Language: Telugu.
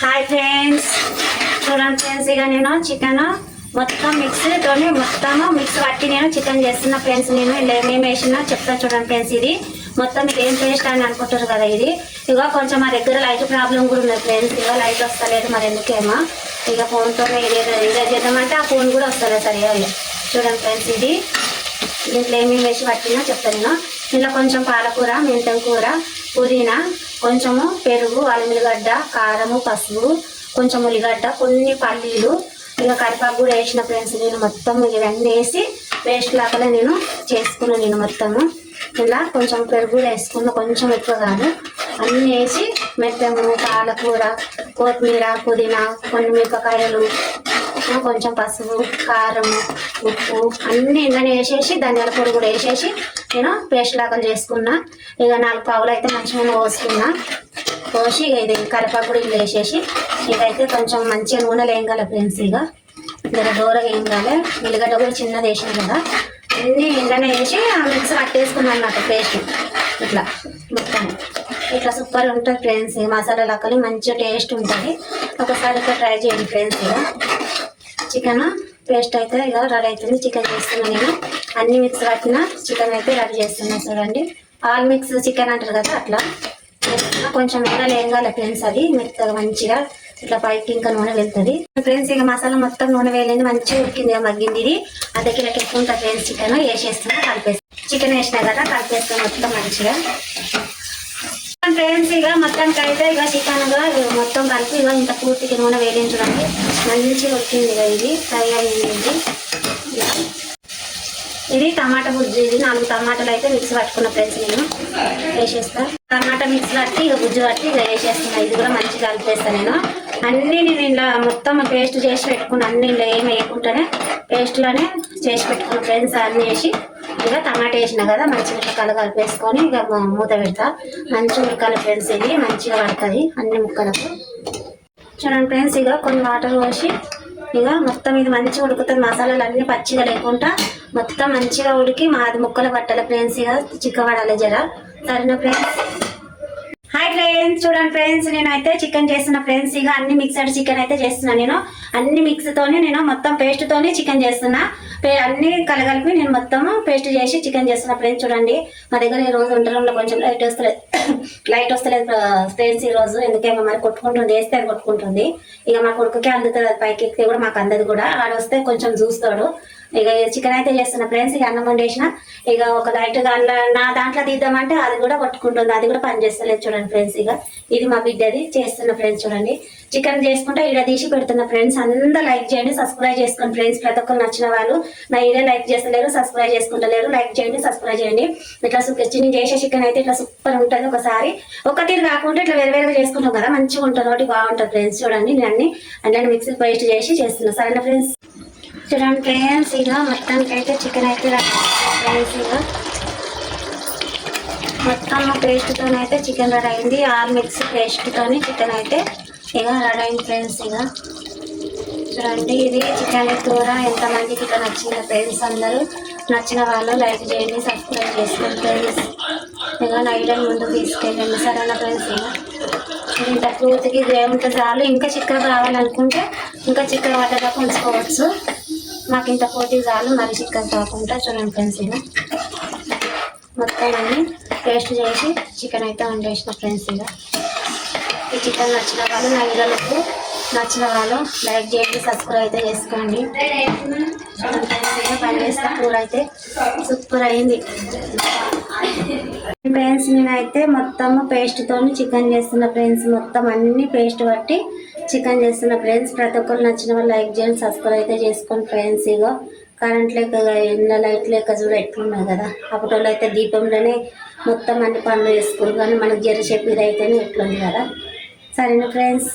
హాయ్ ఫ్రెండ్స్ చూడండి ఫ్రెండ్స్ ఇక నేను చికెన్ మొత్తం మిక్స్తోని మొత్తం మిక్స్ పట్టి నేను చికెన్ చేస్తున్న ఫ్రెండ్స్ నేను ఏమేమి వేసినా చెప్తాను చూడండి ఫ్రెండ్స్ ఇది. మొత్తం ఇది ఏం టేస్ట్ అని అనుకుంటారు కదా ఇది. ఇక కొంచెం మా దగ్గర లైట్ ప్రాబ్లం కూడా ఉన్నది ఫ్రెండ్స్ ఇక లైట్ వస్తలేదు మరి ఎందుకేమో. ఇక ఫోన్తోనే ఇదే ఇదే చేద్దామంటే ఆ ఫోన్ కూడా వస్తలేదు సరిగా చూడండి ఫ్రెండ్స్ ఇది. దీంట్లో ఏమేమి వేసి పట్టినా చెప్తాను నేను. ఇలా కొంచెం పాలకూర మెంతం కూర పుదీనా కొంచెము పెరుగు అల్లిగడ్డ కారము పసుపు కొంచెం ఉల్లిగడ్డ కొన్ని పల్లీలు ఇక కరిపాకు కూడా వేసిన ఫ్రెండ్స్ నేను మొత్తం ఇవన్నీ వేసి పేస్ట్ లాగా నేను చేసుకున్నాను నేను మొత్తము. ఇలా కొంచెం పెరుగు కూడా వేసుకున్న కొంచెం ఎక్కువ కాదు. అన్నీ వేసి మెత్తము పాలకూర కొత్తిమీర పుదీనా కొన్ని మిరపకాయలు కొంచెం పసుపు కారము ఉప్పు అన్నీ ఇందని వేసేసి ధనియాల పొడి కూడా వేసేసి నేను పేస్ట్ లాగా చేసుకున్నా. ఇక నాలుగు పావులు అయితే మంచిగా పోసుకున్నా పోసి ఇక ఇది కరిపాకుడు కూడా ఇలా వేసేసి ఇదైతే కొంచెం మంచిగా నూనె కాలే ఫ్రెండ్స్ ఇక. జర దూరగా ఏం కాలే ఉల్లిగడ్డ కూడా చిన్నది వేసాను కదా. అన్నీ ఇంట్లోనే వేసి ఆ మిక్స్ పట్టేసుకున్నాను అన్నమాట పేస్ట్. ఇట్లా మొత్తం. ఇట్లా సూపర్ ఉంటుంది ఫ్రెండ్స్ మసాలా లక్కలు మంచిగా టేస్ట్ ఉంటుంది. ఒకసారి ఇట్లా ట్రై చేయండి ఫ్రెండ్స్ ఇక. చికెన్ పేస్ట్ అయితే ఇక రెడీ అవుతుంది. చికెన్ చేస్తున్నాను నేను. అన్ని మిక్స్ పట్టిన చికెన్ అయితే రెడీ చేస్తున్నా చూడండి. ఆల్ మిక్స్ చికెన్ అంటారు కదా అట్లా. కొంచెం నూనె కాలే ఫ్రెండ్స్ అది. మెత్తగా మంచిగా ఇట్లా పైకి ఇంకా నూనె వెళ్తుంది. ఫ్రెండ్స్ ఇక మసాలా మొత్తం నూనె వేయలేదు మంచిగా ఉడికింది మగ్గింది ఇది. అర్ధ కిలో ఎక్కువ ఫ్రెండ్స్ చికెన్. వేసేస్తున్నా కలిపేస్తాను చికెన్ వేసినా కదా కలిపేస్తాను మొత్తం మంచిగా. ఫ్రెండ్స్ ఇక మొత్తానికి అయితే ఇక చికెన్ ఇక మొత్తం కలిపి ఇక ఇంత పూర్తిగా నూనె వేయించడానికి మంచిగా వచ్చింది ఇక ఇది ఫ్రై అయింది ఇది టమాటా బుజ్జి ఇది నాలుగు టమాటాలు అయితే మిక్స్ పట్టుకున్న ఫ్రెండ్స్ నేను. వేసేస్తాను టమాటా మిక్స్ పట్టి ఇక గుజ్జు పట్టి ఇక వేసేస్తున్నా. ఇది కూడా మంచిగా కలిపేస్తాను నేను. అన్నీ నేను ఇలా మొత్తం పేస్ట్ చేసి పెట్టుకున్నాను అన్ని ఇలా ఏమి వేయకుండానే పేస్ట్లోనే చేసి పెట్టుకున్న ఫ్రెండ్స్ అన్నీ వేసి. ఇక టమాటా వేసిన కదా మంచిగా ముక్కలు కలిపేసుకొని ఇక మూత పెడతా. మంచిగా ఉడకాలి ఫ్రెండ్స్ ఇది మంచిగా పడుతుంది అన్ని ముక్కలకు. చూడండి ఫ్రెండ్స్ ఇక కొన్ని వాటర్ పోసి ఇక మొత్తం ఇది మంచిగా ఉడుకుతుంది. మసాలాలు అన్ని పచ్చిగా లేకుండా మొత్తం మంచిగా ఉడికి మాది ముక్కలు పట్టాలి ఫ్రెండ్స్ ఇక చిక్కబడాలి జర. సరేనా ఫ్రెండ్స్? హాయ్ ఫ్రెండ్స్ చూడండి ఫ్రెండ్స్ నేనైతే చికెన్ చేస్తున్న ఫ్రెండ్స్ ఇక అన్ని మిక్సడ్ చికెన్ అయితే చేస్తున్నా నేను. అన్ని మిక్స్తోనే నేను మొత్తం పేస్ట్తోనే చికెన్ చేస్తున్నా. పే- అన్ని కలగలిపి నేను మొత్తం పేస్ట్ చేసి చికెన్ చేస్తున్నా ఫ్రెండ్స్ చూడండి. మా దగ్గర ఈ రోజు వంటరంలో కొంచెం లైట్ వస్తలేదు లైట్ వస్తలేదు ఫ్రెండ్స్ ఈ రోజు. ఎందుకేమో మరి కొట్టుకుంటుంది వేస్తే అది కొట్టుకుంటుంది. ఇక మా కొడుకుకే అందుతుంది అది పైకి ఎక్కితే కూడా మాకు అందదు కూడా. ఆడొస్తే కొంచెం చూస్తాడు. ఇక చికెన్ అయితే చేస్తున్నా ఫ్రెండ్స్ ఇక అన్నం వండేసిన. ఇక ఒక లైట్ దాంట్లో నా దాంట్లో తీద్దామంటే అది కూడా కొట్టుకుంటుంది అది కూడా పని చేస్తలేదు చూడండి ఫ్రెండ్స్ ఇక ఇది మా బిడ్డది చేస్తున్న ఫ్రెండ్స్ చూడండి. చికెన్ చేసుకుంటే ఇడ తీసి పెడుతున్న ఫ్రెండ్స్ అందరూ లైక్ చేయండి సబ్స్క్రైబ్ చేసుకోండి ఫ్రెండ్స్ ప్రతి ఒక్కరు నచ్చిన వాళ్ళు నా ఇదే లైక్ చేస్తలేరు సబ్స్క్రైబ్ చేసుకుంటలేరు. లైక్ చేయండి సబ్స్క్రైబ్ చేయండి. ఇట్లా సూపర్ నేను చేసే చికెన్ అయితే ఇట్లా సూపర్ ఉంటుంది ఒకసారి. ఒక తీరు కాకుండా ఇట్లా వేరే వేరేగా చేసుకుంటాం కదా. మంచిగా ఉంటుంది ఒకటి బాగుంటుంది ఫ్రెండ్స్ చూడండి. నేను అన్ని అన్నీ మిక్సీ పేస్ట్ చేసి చేస్తున్నా. సరేనా ఫ్రెండ్స్ చూడండి ఫ్రెండ్స్ ఇక మొత్తానికి అయితే చికెన్ అయితే ఫ్రెండ్స్ ఇక మొత్తం పేస్ట్తో అయితే చికెన్ రెడీ అయింది. ఆల్ మిక్స్ పేస్ట్తోని చికెన్ అయితే ఇక రెడీ అయింది ఫ్రెండ్స్ ఇక చూడండి ఇది చికెన్ కూర. ఎంతమందికి ఇక నచ్చిన ఫ్రెండ్స్ అందరూ. నచ్చిన వాళ్ళు లైక్ చేయండి సబ్స్క్రైబ్ చేసుకోండి ఫ్రెండ్స్. ఇక నైట్ ముందు తీసుకెళ్ళండి. సరేనా ఫ్రెండ్స్ ఇక ఇంత పూర్తికి ఇది ఏముంటే చాలు. ఇంకా చిక్కగా కావాలనుకుంటే ఇంకా చిక్కగా పడ్డదాకా ఉంచుకోవచ్చు. మాకు ఇంత పోటీ చాలు మరి చికెన్ కాకుండా చూడండి ఫ్రెండ్స్ ఇక మొత్తం అన్ని పేస్ట్ చేసి చికెన్ అయితే వండేసిన ఫ్రెండ్స్ ఇక ఈ చికెన్ నచ్చిన వాళ్ళు నా వీడియోలకు నచ్చిన వాళ్ళు లైక్ చేయండి సబ్స్క్రైబ్ అయితే చేసుకోండి. పని చేస్తా కూర అయితే సూపర్ అయింది. ఫ్రెండ్స్ నేనైతే మొత్తం పేస్ట్ తోని చికెన్ చేస్తున్న ఫ్రెండ్స్ మొత్తం అన్ని పేస్ట్ పట్టి చికెన్ చేస్తున్న ఫ్రెండ్స్ ప్రతి ఒక్కరు నచ్చిన వాళ్ళు లైక్ చేయండి సబ్స్క్రైబ్ అయితే చేసుకోండి ఫ్రెండ్స్ ఇగో కరెంట్ లేక ఎండ లైట్ లేక చూడ ఎట్లున్నాయి కదా. అప్పటి వాళ్ళు అయితే దీపంలోనే మొత్తం అన్ని పనులు చేసుకున్నారు కానీ మనకి జర చెప్పేది అయితేనే ఎట్లుంది కదా. సరేనా ఫ్రెండ్స్